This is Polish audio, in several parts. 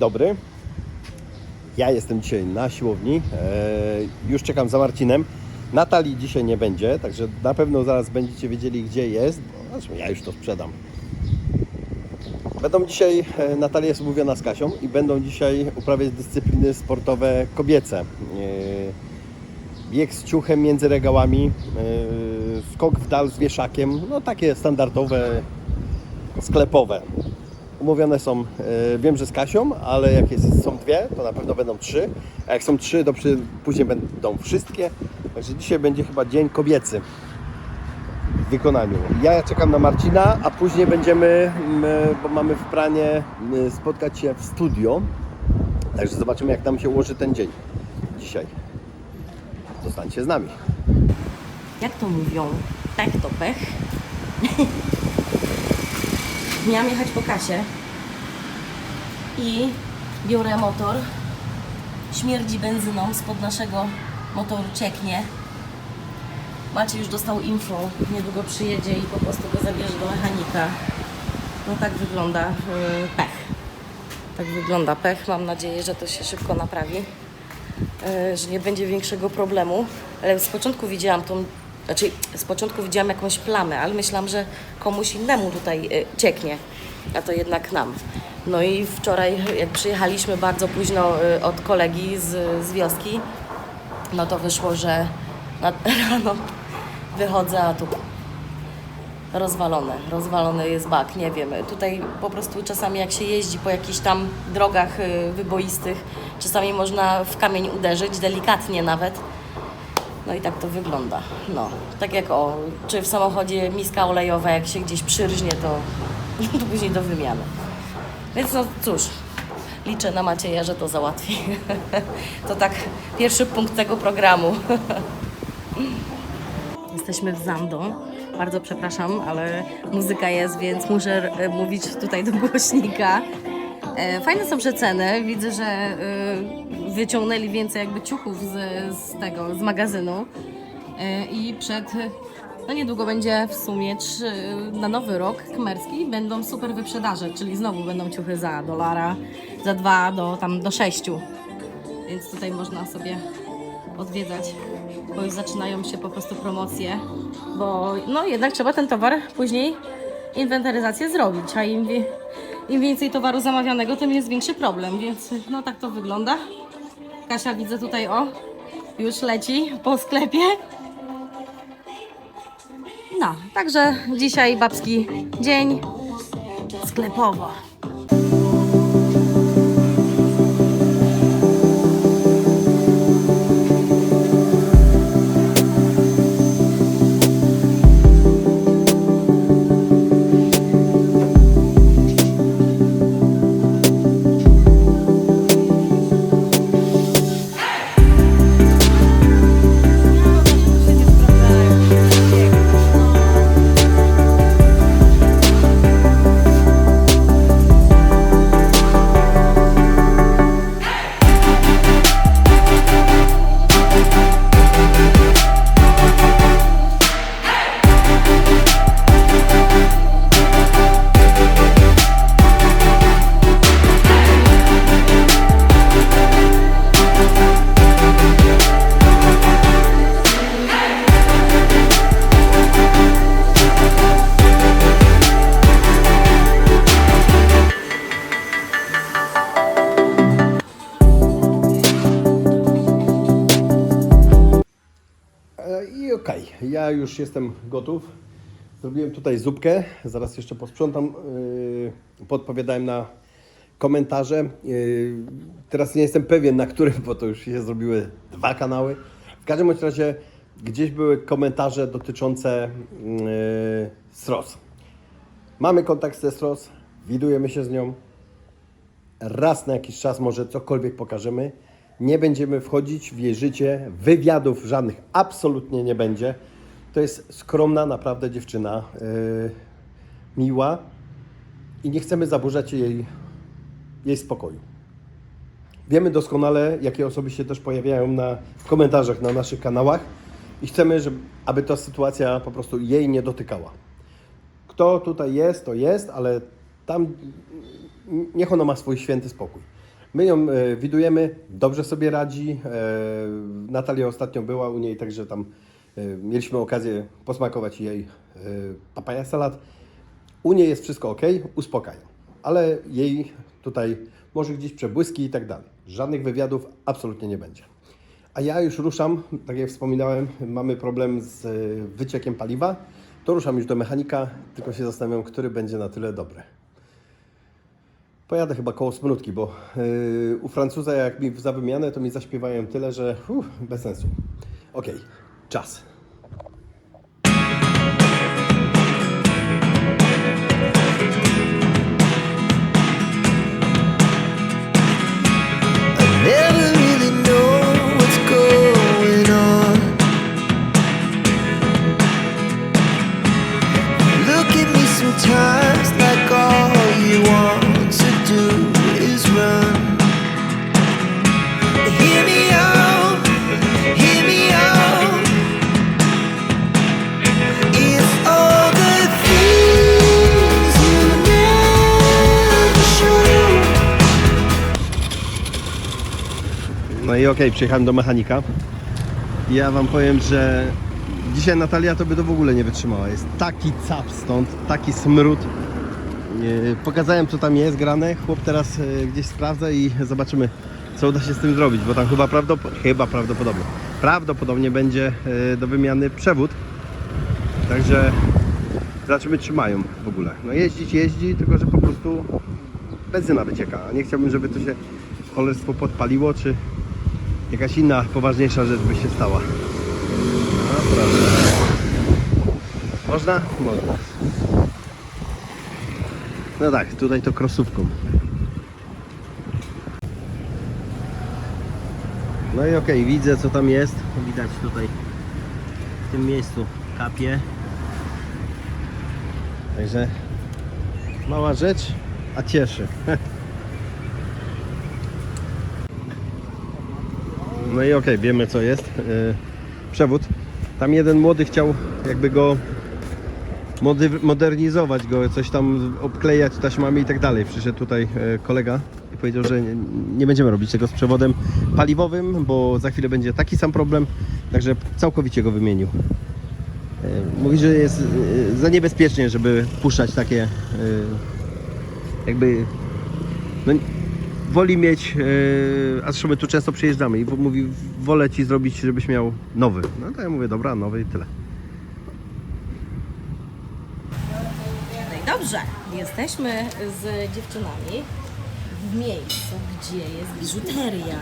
dobry. Ja jestem dzisiaj na siłowni. E, już czekam za Marcinem. Natalii dzisiaj nie będzie, także na pewno zaraz będziecie wiedzieli, gdzie jest. Zresztą ja już to sprzedam. Będą dzisiaj, e, Natalia jest umówiona z Kasią i będą dzisiaj uprawiać dyscypliny sportowe kobiece. E, bieg z ciuchem między regałami, skok w dal z wieszakiem, no takie standardowe, sklepowe. Umówione są, e, wiem, że z Kasią, ale jak jest, są dwie, to na pewno będą trzy. A jak są trzy, to przy, później będą wszystkie. Także dzisiaj będzie chyba dzień kobiecy w wykonaniu. Ja czekam na Marcina, a później będziemy, bo mamy w planie spotkać się w studio. Także zobaczymy, jak nam się ułoży ten dzień dzisiaj. Zostańcie z nami. jak to mówią, pech to pech. Miałam jechać po kasie i biorę motor. Śmierdzi benzyną, spod naszego motoru cieknie. Maciej już dostał info, niedługo przyjedzie i po prostu go zabierze do mechanika. No tak wygląda yy, pech. Tak wygląda pech. Mam nadzieję, że to się szybko naprawi. e, że nie będzie większego problemu. Ale z początku widziałam tą, znaczy z początku widziałam jakąś plamę, ale myślałam, że komuś innemu tutaj e, cieknie, a to jednak nam. No i wczoraj, jak przyjechaliśmy bardzo późno e, od kolegi z, z wioski, no to wyszło, że na, rano wychodzę, a tu rozwalone, rozwalony jest bak, nie wiem. Tutaj po prostu czasami jak się jeździ po jakichś tam drogach y, wyboistych, czasami można w kamień uderzyć, delikatnie nawet. No i tak to wygląda. No, tak jak o, czy w samochodzie miska olejowa, jak się gdzieś przyrżnie, to, to później do wymiany. Więc no cóż, liczę na Macieja, że to załatwi. To tak pierwszy punkt tego programu. Jesteśmy w Zando. Bardzo przepraszam, ale muzyka jest, więc muszę e, mówić tutaj do głośnika. E, Fajne są przeceny. Widzę, że e, wyciągnęli więcej jakby ciuchów z, z tego, z magazynu. E, I przed, no niedługo będzie w sumie trzy, na nowy rok kmerski będą super wyprzedaże, czyli znowu będą ciuchy za dolara, za dwa do tam do sześciu. Więc tutaj można sobie odwiedzać, bo już zaczynają się po prostu promocje, bo no jednak trzeba ten towar później inwentaryzację zrobić, a im, im więcej towaru zamawianego, tym jest większy problem, więc no tak to wygląda. Kasia widzę tutaj, o, już leci po sklepie. No, także dzisiaj babski dzień sklepowo. I okej, ja już jestem gotów. Zrobiłem tutaj zupkę, zaraz jeszcze posprzątam. Yy, Podpowiadałem na komentarze. Yy, Teraz nie jestem pewien na którym, bo to już się zrobiły dwa kanały. W każdym razie gdzieś były komentarze dotyczące yy, SROS. Mamy kontakt ze SROS, widujemy się z nią. Raz na jakiś czas może cokolwiek pokażemy. Nie będziemy wchodzić w jej życie, wywiadów żadnych absolutnie nie będzie. To jest skromna naprawdę dziewczyna, yy, miła i nie chcemy zaburzać jej, jej spokoju. Wiemy doskonale, jakie osoby się też pojawiają na, w komentarzach na naszych kanałach i chcemy, żeby, aby ta sytuacja po prostu jej nie dotykała. Kto tutaj jest, to jest, ale tam niech ona ma swój święty spokój. My ją e, widujemy, dobrze sobie radzi. E, Natalia ostatnio była u niej, także tam e, mieliśmy okazję posmakować jej papaja salat. U niej jest wszystko ok, uspokaja, ale jej tutaj może gdzieś przebłyski i tak dalej. Żadnych wywiadów absolutnie nie będzie. A ja już ruszam, tak jak wspominałem, mamy problem z wyciekiem paliwa. To ruszam już do mechanika, tylko się zastanawiam, który będzie na tyle dobry. Pojadę chyba koło smrótki, bo yy, u Francuza jak mi za wymianę, to mi zaśpiewają tyle, że uff, bez sensu. Okej, czas. I okej, przyjechałem do mechanika. Ja Wam powiem, że dzisiaj Natalia to by to w ogóle nie wytrzymała. Jest taki cap stąd, taki smród. Pokazałem co tam jest grane. Chłop teraz yy, gdzieś sprawdza i zobaczymy co uda się z tym zrobić, bo tam chyba, prawdopod- chyba prawdopodobnie prawdopodobnie będzie yy, do wymiany przewód. Także zobaczymy czy mają w ogóle. No jeździć jeździ, tylko że po prostu benzyna wycieka. Nie chciałbym, żeby to się cholerstwo podpaliło, czy jakaś inna poważniejsza rzecz by się stała. Można? Można. No tak, tutaj to krosówką. No i okej, widzę co tam jest. Widać tutaj w tym miejscu kapie. Także mała rzecz, a cieszy. No i okej, wiemy co jest. Yy, przewód. Tam jeden młody chciał jakby go modernizować go, coś tam obklejać taśmami i tak dalej. Przyszedł tutaj e, kolega i powiedział, że nie, będziemy robić tego z przewodem paliwowym, bo za chwilę będzie taki sam problem, także całkowicie go wymienił. E, Mówi, że jest za niebezpiecznie, żeby puszczać takie jakby no, woli mieć, e, a zresztą my tu często przyjeżdżamy i mówi, wolę ci zrobić, żebyś miał nowy. No to ja mówię, dobra, nowy i tyle. No i dobrze, jesteśmy z dziewczynami w miejscu, gdzie jest biżuteria.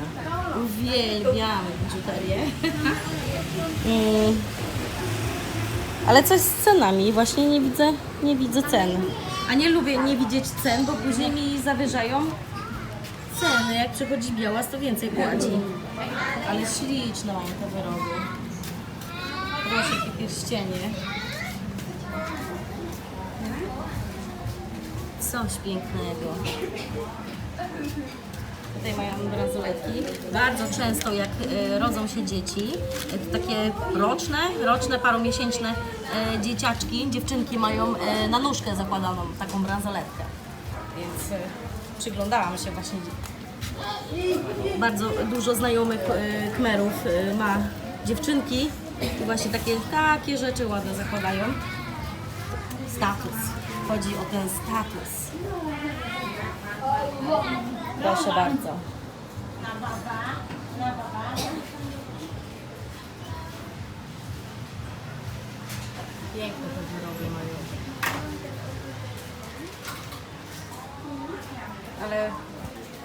Uwielbiamy biżuterię. Mm. Ale coś z cenami, właśnie nie widzę, nie widzę cen. A nie lubię nie widzieć cen, bo później mi zawyżają ceny. Jak przychodzi białas, to więcej płaci. Ale śliczne mam te wyroby. Proszę, jakie pierścienie. Coś pięknego. Tutaj mają bransoletki. Bardzo często jak e, rodzą się dzieci, e, to takie roczne, roczne, paromiesięczne e, dzieciaczki, dziewczynki mają na nóżkę zakładaną taką bransoletkę. Więc przyglądałam się właśnie. Bardzo dużo znajomych e, kmerów e, ma dziewczynki i właśnie takie, takie rzeczy ładne zakładają. Status. Chodzi o ten status. Proszę bardzo.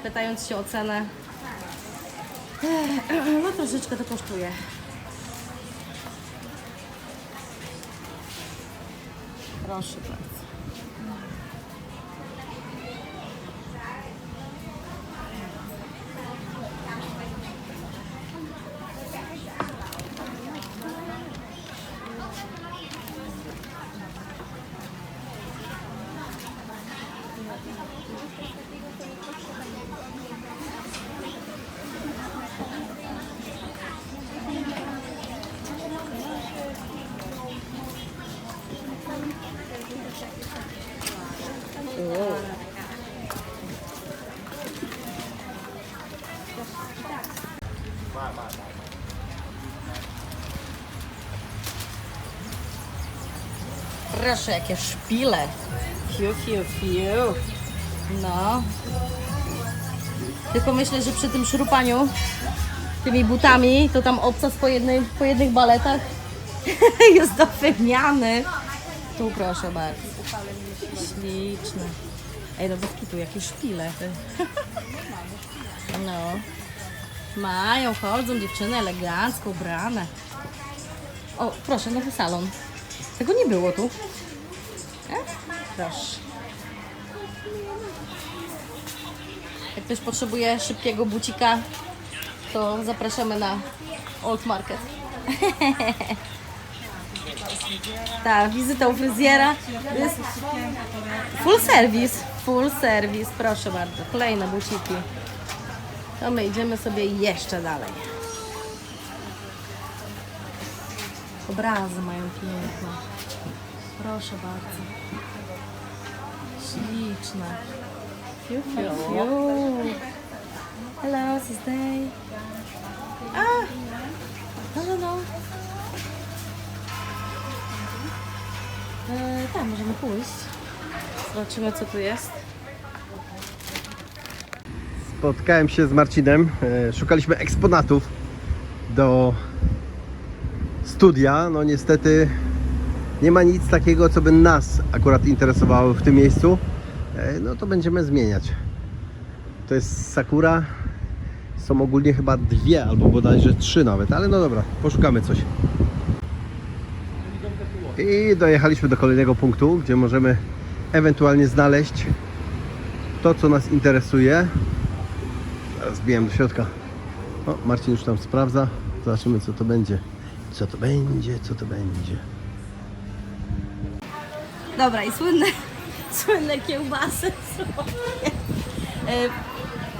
Pytając się o cenę, no troszeczkę to kosztuje. Proszę bardzo. Proszę, jakie é szpile. Fiu, fiu, fiu. No. Tylko myślę, że przy tym szurupaniu tymi butami, to tam obcas po, jednej, po jednych baletach jest dopewniany. Tu proszę bardzo. Śliczne. Ej, no bez kitu, jakie szpile. No. Mają, chodzą dziewczyny elegancko ubrane. O, proszę, nowy salon. Tego nie było tu. E? Proszę. Jak ktoś potrzebuje szybkiego bucika, to zapraszamy na Old Market. Tak, wizyta u fryzjera. Jest full service, full service, proszę bardzo. Kolejne buciki. To my idziemy sobie jeszcze dalej. Obrazy mają piękne. Proszę bardzo. Śliczne. Fiu, fiu, fiu. Hello, this is day. A! No, no, no. E, tak, możemy pójść. Zobaczymy, co tu jest. Spotkałem się z Marcinem. e, Szukaliśmy eksponatów do studia. No niestety nie ma nic takiego, co by nas akurat interesowało w tym miejscu. No to będziemy zmieniać. To jest Sakura. Są ogólnie chyba dwie albo bodajże trzy nawet, ale no dobra, poszukamy coś. I dojechaliśmy do kolejnego punktu, gdzie możemy ewentualnie znaleźć to, co nas interesuje. Zaraz bijam do środka. O, Marcin już tam sprawdza. Zobaczymy, co to będzie. Co to będzie, co to będzie. Dobra, i słynne, słynne kiełbasy słowkie. E,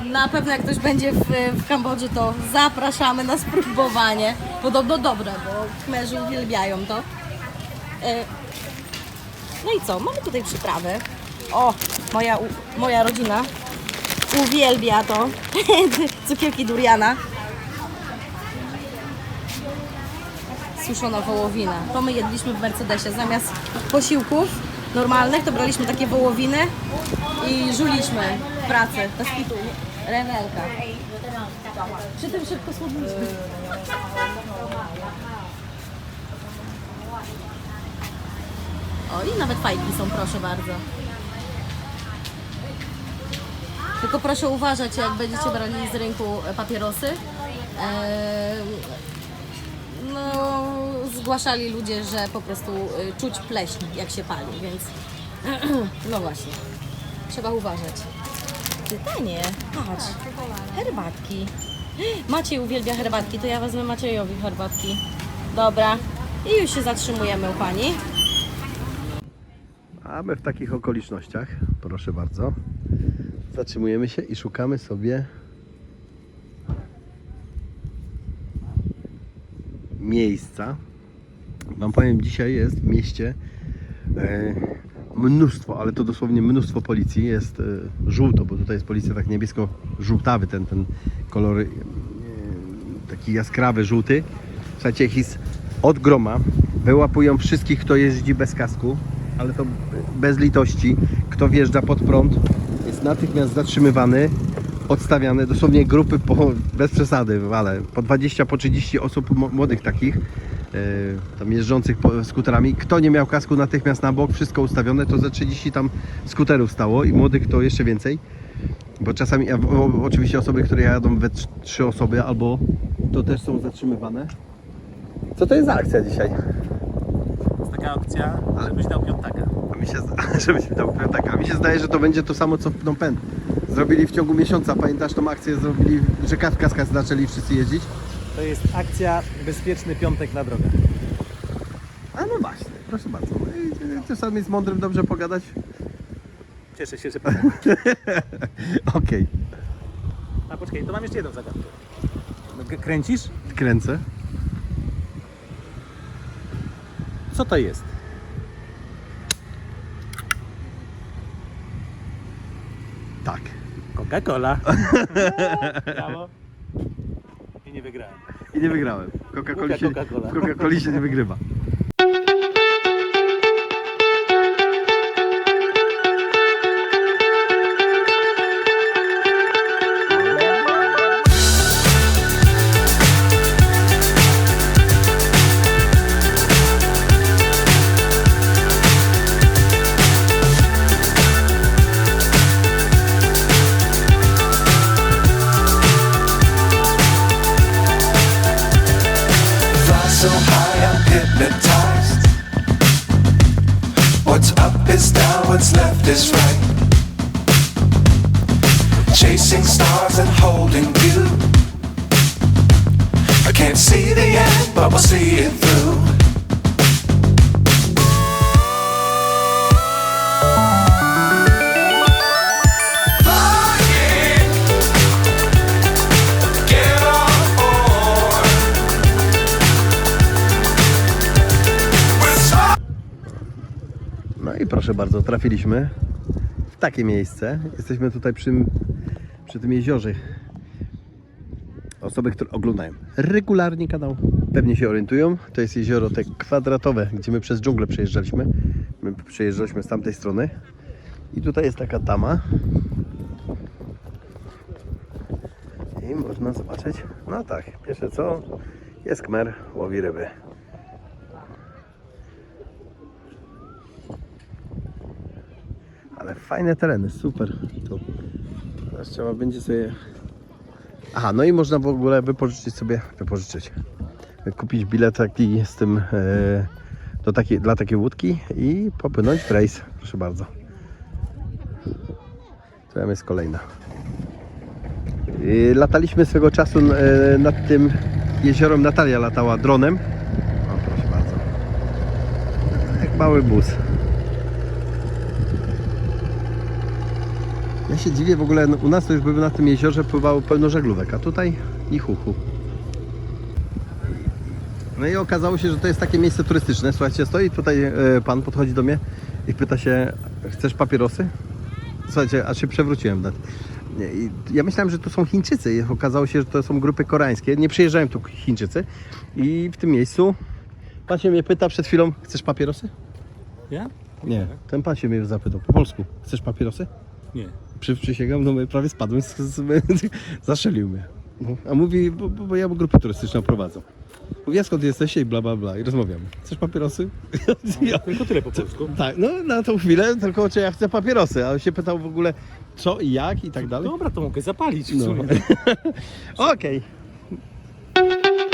Na pewno jak ktoś będzie w, w Kambodży, to zapraszamy na spróbowanie. Podobno dobre, bo Khmerzy uwielbiają to. E, No i co? Mamy tutaj przyprawy. O, moja, moja rodzina uwielbia to. Cukierki duriana. suszona wołowina. To my jedliśmy w Mercedesie. Zamiast posiłków normalnych, to braliśmy takie wołowiny i żuliśmy w pracy. Bez kitu. Rewelka. Przy tym szybko słodliśmy. O, i nawet fajki są, proszę bardzo. Tylko proszę uważać, jak będziecie brali z rynku papierosy. Eee, no, zgłaszali ludzie, że po prostu y, czuć pleśń, jak się pali, więc no właśnie, trzeba uważać. Pytanie, patrz, herbatki. Maciej uwielbia herbatki, to ja wezmę Maciejowi herbatki. Dobra, i już się zatrzymujemy u Pani. A my w takich okolicznościach, proszę bardzo, zatrzymujemy się i szukamy sobie miejsca. Wam powiem, dzisiaj jest w mieście e, mnóstwo, ale to dosłownie mnóstwo policji. Jest e, żółto, bo tutaj jest policja tak niebiesko-żółtawy, ten, ten kolor e, taki jaskrawy, żółty. Słuchajcie, jest od groma. Wyłapują wszystkich, kto jeździ bez kasku, ale to bez litości. Kto wjeżdża pod prąd, jest natychmiast zatrzymywany, odstawiane. Dosłownie grupy po, bez przesady, ale po 20, po 30 osób młodych takich, tam jeżdżących skuterami. Kto nie miał kasku, natychmiast na bok, wszystko ustawione, to za 30 tam skuterów stało i młodych to jeszcze więcej. Bo czasami, oczywiście osoby, które jadą we trz- trzy osoby, albo to też są zatrzymywane. Co to jest za akcja dzisiaj? jest taka opcja, żebyś dał piątaka. A mi się, żebyś mi dał tak, a mi się zdaje, że to będzie to samo co w Phnom Penh. Zrobili w ciągu miesiąca, pamiętasz tą akcję, zrobili, że w kaskach zaczęli wszyscy jeździć? To jest akcja Bezpieczny Piątek na drogę. A no właśnie, proszę bardzo. No Czasami z mądrym dobrze pogadać. Cieszę się, że pamiętam. Okej, A poczekaj, to mam jeszcze jedną zagadkę. No, k- Kręcisz? kręcę. Co to jest? Tak. Coca-Cola. Brawo. I nie wygrałem. I nie wygrałem. Coca-Coli się, Coca-Cola. w Coca-Coli się nie wygrywa. Proszę bardzo, trafiliśmy w takie miejsce. Jesteśmy tutaj przy, przy tym jeziorze. Osoby, które oglądają regularnie kanał, pewnie się orientują. To jest jezioro te kwadratowe, gdzie my przez dżunglę przejeżdżaliśmy. My przejeżdżaliśmy z tamtej strony. I tutaj jest taka tama. I można zobaczyć. No tak, pierwsze co? Jest kmer, łowi ryby. Ale fajne tereny, super. Tu. Teraz trzeba będzie sobie. Aha, no i można w ogóle wypożyczyć sobie, wypożyczyć. Kupić bilet taki z tym e, do takiej, dla takiej łódki i popłynąć w rejs. Proszę bardzo. Tam jest kolejna. I lataliśmy swego czasu e, nad tym jeziorem. Natalia latała dronem. O, proszę bardzo. Jak mały bus. Ja się dziwię w ogóle, no, u nas to już by na tym jeziorze pływało pełno żaglówek, a tutaj ni chuchu. No i okazało się, że to jest takie miejsce turystyczne. Słuchajcie, stoi tutaj e, pan, podchodzi do mnie i pyta się, chcesz papierosy? Słuchajcie, aż się przewróciłem nawet. Nie, i Ja myślałem, że to są Chińczycy i okazało się, że to są grupy koreańskie. Nie przyjeżdżają tu Chińczycy i w tym miejscu pan się mnie pyta przed chwilą, chcesz papierosy? Ja? Nie, ten pan się mnie zapytał po polsku. Chcesz papierosy? Nie. Przy, przysięgam, no prawie spadłem, z, z, zaszczelił mnie. No, a mówi, bo, bo, bo ja grupę turystyczną prowadzę. Mówi, a skąd jesteście i bla bla bla i rozmawiamy. Chcesz papierosy? ja, Tylko tyle po polsku. tak, no na tą chwilę tylko czy ja chcę papierosy, a on się pytał w ogóle co i jak i tak dalej. Dobra, to mogę zapalić w No. sumie. Okej. Fly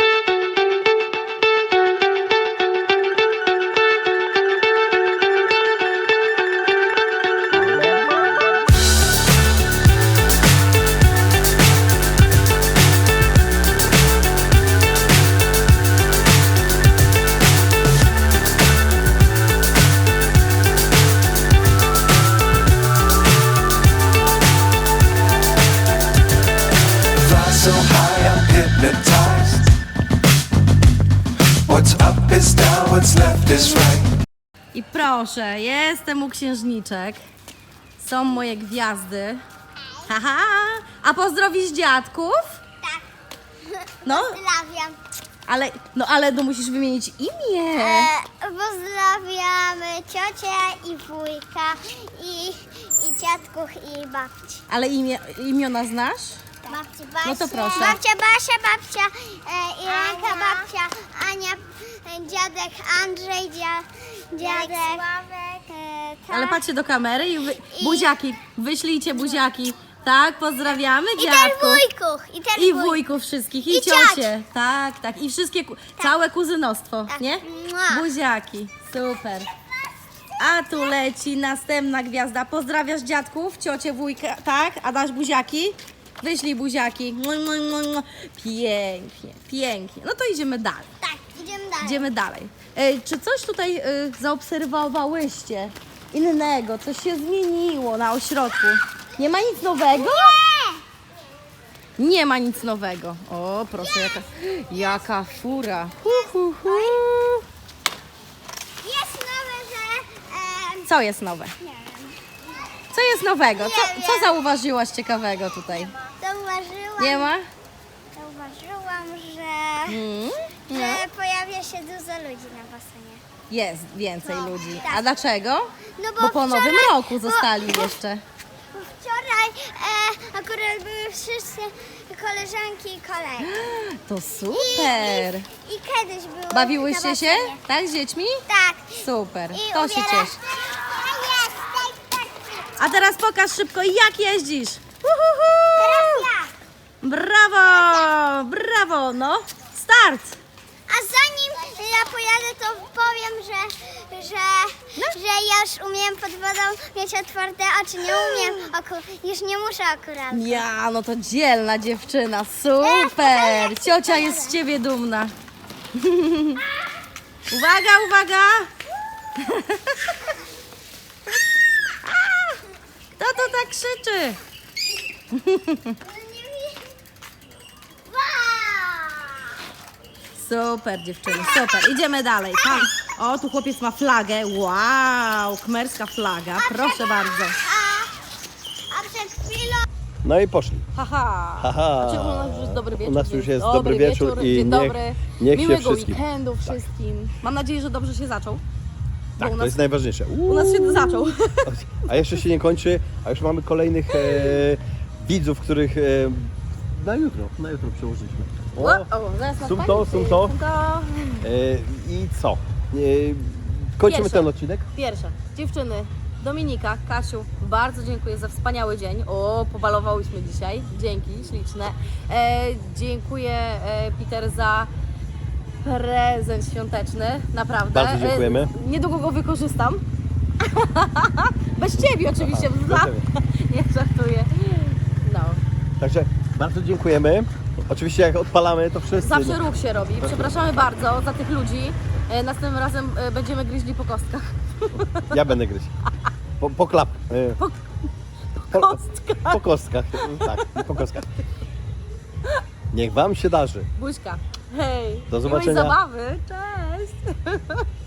proszę, jestem u księżniczek. Są moje gwiazdy. Haha! A pozdrowisz dziadków? Tak. No, Pozdrawiam. ale, no ale no musisz wymienić imię. E, pozdrawiamy ciocię i wujka i, i dziadków i babci. Ale imię, imiona znasz? Babci Basia. No to proszę. Babcia Basia, babcia e, Irenka, babcia Ania, e, dziadek Andrzej, dzia, dziadek Sławek. E, tak. Ale patrzcie do kamery i wy, buziaki, wyślijcie buziaki. Tak, pozdrawiamy I też dziadków. wujków. I też I wuj- wujków wszystkich, i, I ciocie. Tak, tak. I wszystkie, ku- całe kuzynostwo, Tak. nie? Mua. Buziaki, super. A tu leci następna gwiazda. Pozdrawiasz dziadków, ciocię, wujka, tak? A dasz buziaki? Wyślij buziaki. Mua, mua, mua, mua. Pięknie, pięknie. No to idziemy dalej. Tak, idziemy dalej. Idziemy dalej. Czy coś tutaj e, zaobserwowałyście innego? Coś się zmieniło na ośrodku? Nie ma nic nowego? Nie ma nic nowego. O, proszę, jaka, jaka fura. Hu, hu, hu. Jest nowe, że... Co jest nowe? nie wiem. Co jest nowego? Co, co zauważyłaś ciekawego tutaj? Zauważyłam... Nie ma? Zauważyłam, się dużo ludzi na basenie. Jest więcej No, ludzi. tak. A dlaczego? No Bo po nowym wczoraj- roku zostali bo, jeszcze. Bo wczoraj e, akurat były wszystkie koleżanki i kolegi. To super. I, i kiedyś były Bawiłyście się? basenie. Tak, z dziećmi? Tak. Super. I To się ubiera- cieszy. A jest, tak, tak. A teraz pokaż szybko, jak jeździsz. Uhuhu! Teraz ja. Brawo! Brawo! No, start! Pojadę, to powiem, że, że, że ja już umiem pod wodą mieć otwarte oczy. Nie umiem, oku, już nie muszę akurat. Ja, no to dzielna dziewczyna, super! Ciocia jest z ciebie dumna. Uwaga, uwaga! Kto to tak krzyczy? Super dziewczyny, super. Idziemy dalej. Tam. O, tu chłopiec ma flagę. Wow, kmerska flaga. Proszę bardzo. A, a przed chwilą No i poszli. Haha. Haha. Znaczy, u nas już jest dobry wieczór. U nas już jest dobry wieczór i dzień niech- dobry. niech się Miłego wszystkim- weekendu wszystkim. Mam nadzieję, że dobrze się zaczął. Bo Tak, u to nas, jest najważniejsze. u nas się zaczął. A jeszcze się nie kończy, a już mamy kolejnych e, widzów, których e, na jutro, na jutro przełożyliśmy. O, O, zaraz nas sum pani- to, sum to. sum to. e, I co? E, kończymy Pierwsze. ten odcinek. Pierwsze, dziewczyny, Dominika, Kasiu, bardzo dziękuję za wspaniały dzień. O, pobalowałyśmy dzisiaj. Dzięki, śliczne. E, dziękuję e, Peter za prezent świąteczny, naprawdę. Bardzo dziękujemy. E, niedługo go wykorzystam. Bez ciebie oczywiście, Aha, dla... bez Nie żartuję. No, Także bardzo dziękujemy. Oczywiście jak odpalamy, to wszyscy. zawsze ruch się robi. Przepraszamy bardzo za tych ludzi. E, następnym razem e, będziemy gryźli po kostkach. Ja będę gryźć. Po, po klap. e, Po po, kostkach. po kostkach. Tak, po kostkach. Niech Wam się darzy. Buźka. Hej. Do zobaczenia. Miłej zabawy. Cześć.